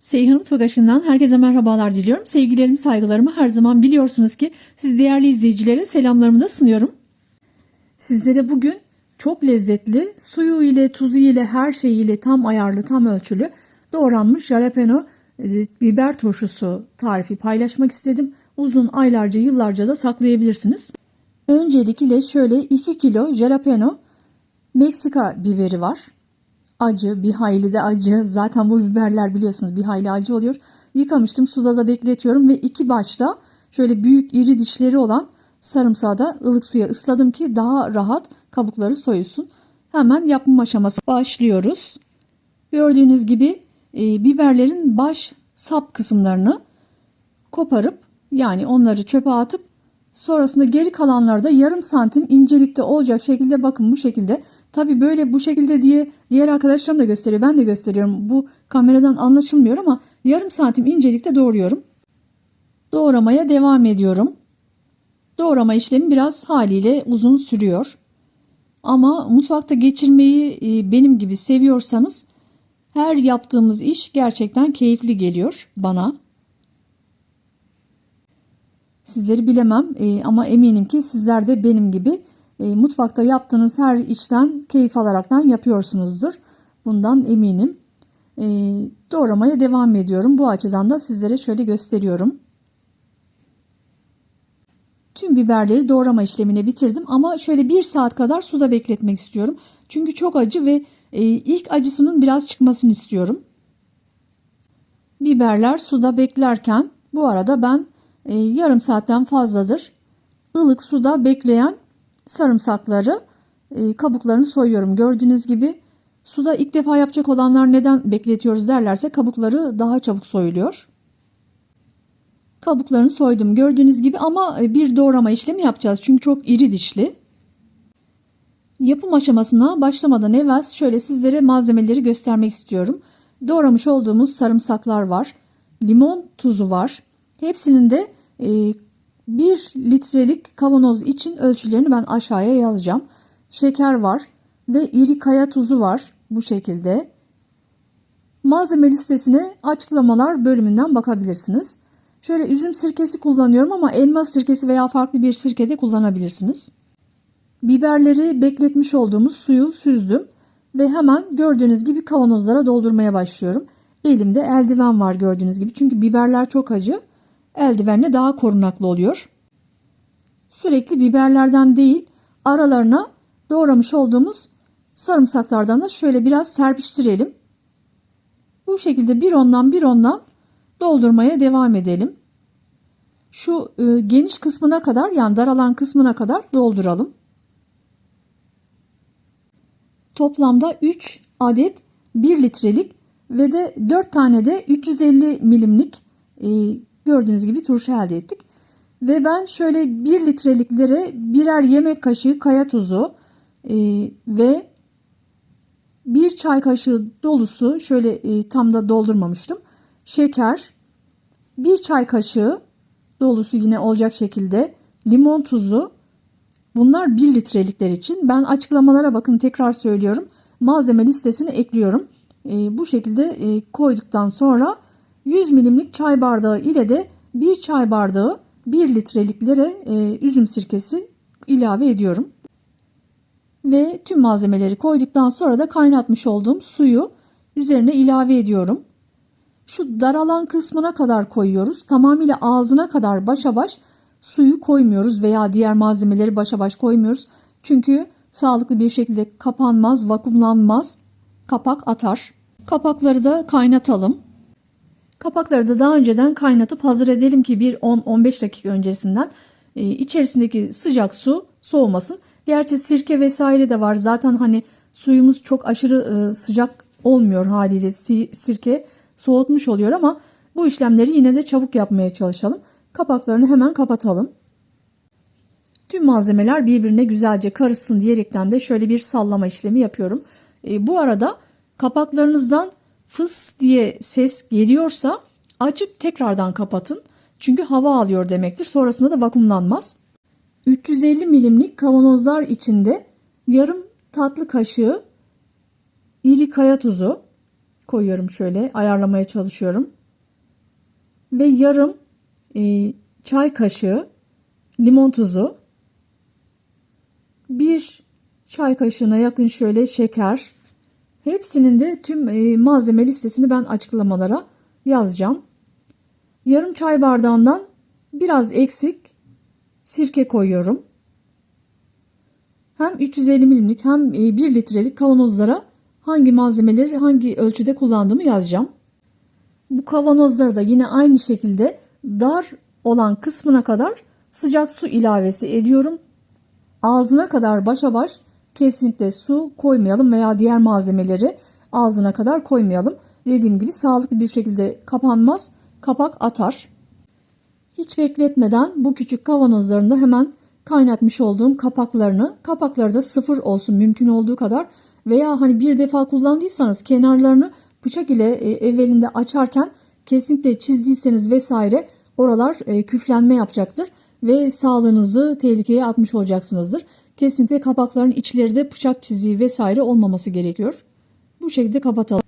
Seyhan Mutfak Aşkı'ndan herkese merhabalar diliyorum. Sevgilerimi, saygılarımı her zaman biliyorsunuz ki siz değerli izleyicilere selamlarımı da sunuyorum. Sizlere bugün çok lezzetli, suyu ile, tuzu ile, her şeyiyle tam ayarlı, tam ölçülü doğranmış jalapeno e, biber turşusu tarifi paylaşmak istedim. Uzun aylarca, yıllarca da saklayabilirsiniz. Öncelikle şöyle 2 kilo jalapeno Meksika biberi var acı, bir hayli de acı. Zaten bu biberler biliyorsunuz bir hayli acı oluyor. Yıkamıştım, suda da bekletiyorum ve iki başta şöyle büyük iri dişleri olan sarımsağı da ılık suya ısladım ki daha rahat kabukları soyulsun. Hemen yapım aşaması başlıyoruz. Gördüğünüz gibi e, biberlerin baş sap kısımlarını koparıp yani onları çöpe atıp sonrasında geri kalanları da yarım santim incelikte olacak şekilde bakın bu şekilde Tabi böyle bu şekilde diye diğer arkadaşlarım da gösteriyor. Ben de gösteriyorum. Bu kameradan anlaşılmıyor ama yarım santim incelikte doğruyorum. Doğramaya devam ediyorum. Doğrama işlemi biraz haliyle uzun sürüyor. Ama mutfakta geçirmeyi e, benim gibi seviyorsanız her yaptığımız iş gerçekten keyifli geliyor bana. Sizleri bilemem e, ama eminim ki sizler de benim gibi e, mutfakta yaptığınız her işten keyif alaraktan yapıyorsunuzdur. Bundan eminim. E, doğramaya devam ediyorum. Bu açıdan da sizlere şöyle gösteriyorum. Tüm biberleri doğrama işlemine bitirdim ama şöyle bir saat kadar suda bekletmek istiyorum. Çünkü çok acı ve ilk acısının biraz çıkmasını istiyorum. Biberler suda beklerken bu arada ben e, yarım saatten fazladır ılık suda bekleyen sarımsakları e, kabuklarını soyuyorum. Gördüğünüz gibi suda ilk defa yapacak olanlar neden bekletiyoruz derlerse kabukları daha çabuk soyuluyor. Kabuklarını soydum gördüğünüz gibi ama e, bir doğrama işlemi yapacağız çünkü çok iri dişli. Yapım aşamasına başlamadan evvel şöyle sizlere malzemeleri göstermek istiyorum. Doğramış olduğumuz sarımsaklar var. Limon tuzu var. Hepsinin de e, 1 litrelik kavanoz için ölçülerini ben aşağıya yazacağım. Şeker var ve iri kaya tuzu var bu şekilde. Malzeme listesine açıklamalar bölümünden bakabilirsiniz. Şöyle üzüm sirkesi kullanıyorum ama elma sirkesi veya farklı bir sirke de kullanabilirsiniz. Biberleri bekletmiş olduğumuz suyu süzdüm ve hemen gördüğünüz gibi kavanozlara doldurmaya başlıyorum. Elimde eldiven var gördüğünüz gibi çünkü biberler çok acı eldivenle daha korunaklı oluyor. Sürekli biberlerden değil aralarına doğramış olduğumuz sarımsaklardan da şöyle biraz serpiştirelim. Bu şekilde bir ondan bir ondan doldurmaya devam edelim. Şu e, geniş kısmına kadar yani daralan kısmına kadar dolduralım. Toplamda 3 adet 1 litrelik ve de 4 tane de 350 milimlik e, Gördüğünüz gibi turşu elde ettik. Ve ben şöyle 1 litreliklere birer yemek kaşığı kaya tuzu e, ve bir çay kaşığı dolusu şöyle e, tam da doldurmamıştım. Şeker, bir çay kaşığı dolusu yine olacak şekilde limon tuzu. Bunlar 1 litrelikler için. Ben açıklamalara bakın tekrar söylüyorum. Malzeme listesini ekliyorum. E, bu şekilde e, koyduktan sonra 100 milimlik çay bardağı ile de 1 çay bardağı 1 litreliklere e, üzüm sirkesi ilave ediyorum. Ve tüm malzemeleri koyduktan sonra da kaynatmış olduğum suyu üzerine ilave ediyorum. Şu daralan kısmına kadar koyuyoruz. Tamamıyla ağzına kadar başa baş suyu koymuyoruz veya diğer malzemeleri başa baş koymuyoruz. Çünkü sağlıklı bir şekilde kapanmaz, vakumlanmaz, kapak atar. Kapakları da kaynatalım. Kapakları da daha önceden kaynatıp hazır edelim ki bir 10-15 dakika öncesinden e, içerisindeki sıcak su soğumasın. Gerçi sirke vesaire de var. Zaten hani suyumuz çok aşırı e, sıcak olmuyor haliyle sirke soğutmuş oluyor ama bu işlemleri yine de çabuk yapmaya çalışalım. Kapaklarını hemen kapatalım. Tüm malzemeler birbirine güzelce karışsın diyerekten de şöyle bir sallama işlemi yapıyorum. E, bu arada kapaklarınızdan fıs diye ses geliyorsa açıp tekrardan kapatın. Çünkü hava alıyor demektir. Sonrasında da vakumlanmaz. 350 milimlik kavanozlar içinde yarım tatlı kaşığı iri kaya tuzu koyuyorum şöyle ayarlamaya çalışıyorum. Ve yarım e, çay kaşığı limon tuzu. Bir çay kaşığına yakın şöyle şeker. Hepsinin de tüm e, malzeme listesini ben açıklamalara yazacağım. Yarım çay bardağından biraz eksik sirke koyuyorum. Hem 350 milimlik hem 1 litrelik kavanozlara hangi malzemeleri hangi ölçüde kullandığımı yazacağım. Bu kavanozları da yine aynı şekilde dar olan kısmına kadar sıcak su ilavesi ediyorum. Ağzına kadar başa baş kesinlikle su koymayalım veya diğer malzemeleri ağzına kadar koymayalım. Dediğim gibi sağlıklı bir şekilde kapanmaz, kapak atar. Hiç bekletmeden bu küçük kavanozlarında hemen kaynatmış olduğum kapaklarını, kapakları da sıfır olsun mümkün olduğu kadar veya hani bir defa kullandıysanız kenarlarını bıçak ile e, evvelinde açarken kesinlikle çizdiyseniz vesaire oralar e, küflenme yapacaktır ve sağlığınızı tehlikeye atmış olacaksınızdır. Kesinlikle kapakların içleri de bıçak çiziği vesaire olmaması gerekiyor. Bu şekilde kapatalım.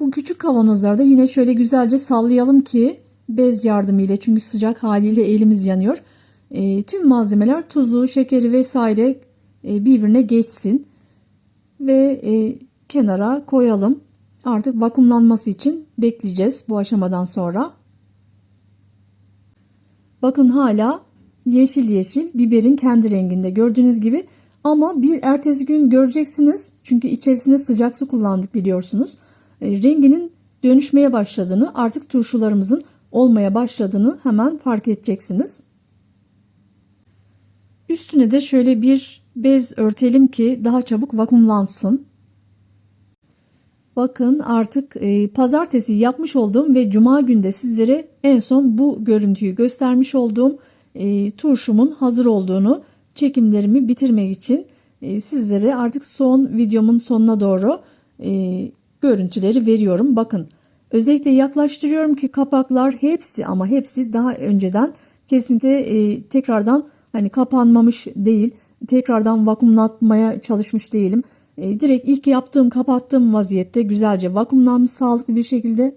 Bu küçük kavanozlarda yine şöyle güzelce sallayalım ki bez yardımıyla çünkü sıcak haliyle elimiz yanıyor. E, tüm malzemeler tuzu, şekeri vesaire e, birbirine geçsin ve e, kenara koyalım. Artık vakumlanması için bekleyeceğiz bu aşamadan sonra. Bakın hala yeşil yeşil biberin kendi renginde gördüğünüz gibi ama bir ertesi gün göreceksiniz çünkü içerisine sıcak su kullandık biliyorsunuz. E, renginin dönüşmeye başladığını artık turşularımızın olmaya başladığını hemen fark edeceksiniz. Üstüne de şöyle bir bez örtelim ki daha çabuk vakumlansın. Bakın artık e, pazartesi yapmış olduğum ve cuma günde sizlere en son bu görüntüyü göstermiş olduğum e, turşumun hazır olduğunu çekimlerimi bitirmek için e, sizlere artık son videomun sonuna doğru e, görüntüleri veriyorum. Bakın özellikle yaklaştırıyorum ki kapaklar hepsi ama hepsi daha önceden kesinlikle e, tekrardan hani kapanmamış değil. Tekrardan vakumlatmaya çalışmış değilim. E, direkt ilk yaptığım kapattığım vaziyette güzelce vakumlanmış sağlıklı bir şekilde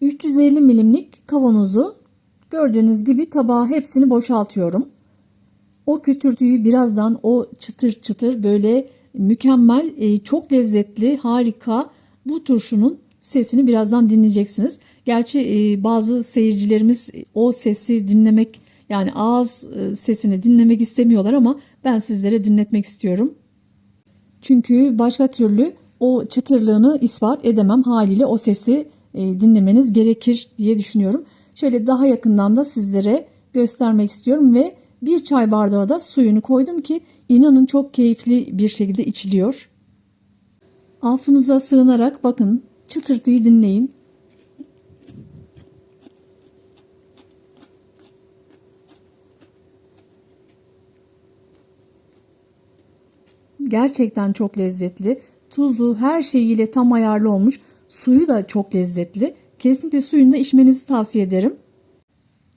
350 milimlik kavanozu gördüğünüz gibi tabağa hepsini boşaltıyorum. O kütürtüyü birazdan o çıtır çıtır böyle mükemmel e, çok lezzetli harika bu turşunun sesini birazdan dinleyeceksiniz. Gerçi e, bazı seyircilerimiz o sesi dinlemek yani ağız e, sesini dinlemek istemiyorlar ama ben sizlere dinletmek istiyorum. Çünkü başka türlü o çıtırlığını ispat edemem haliyle o sesi dinlemeniz gerekir diye düşünüyorum. Şöyle daha yakından da sizlere göstermek istiyorum ve bir çay bardağı da suyunu koydum ki inanın çok keyifli bir şekilde içiliyor. Affınıza sığınarak bakın çıtırtıyı dinleyin. Gerçekten çok lezzetli. Tuzu her şeyiyle tam ayarlı olmuş. Suyu da çok lezzetli. Kesinlikle suyunu da içmenizi tavsiye ederim.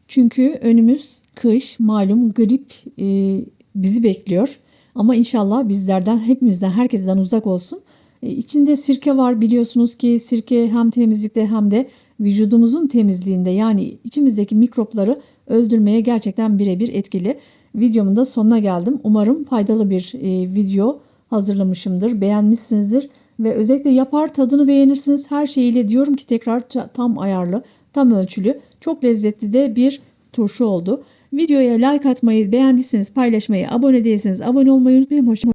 Çünkü önümüz kış, malum grip e, bizi bekliyor. Ama inşallah bizlerden, hepimizden, herkesten uzak olsun. E, içinde sirke var biliyorsunuz ki sirke hem temizlikte hem de vücudumuzun temizliğinde yani içimizdeki mikropları öldürmeye gerçekten birebir etkili. Videomun da sonuna geldim. Umarım faydalı bir e, video hazırlamışımdır. Beğenmişsinizdir ve özellikle yapar tadını beğenirsiniz. Her şeyiyle diyorum ki tekrar tam ayarlı, tam ölçülü, çok lezzetli de bir turşu oldu. Videoya like atmayı, beğendiyseniz paylaşmayı, abone değilseniz abone olmayı unutmayın. Hoşçakalın.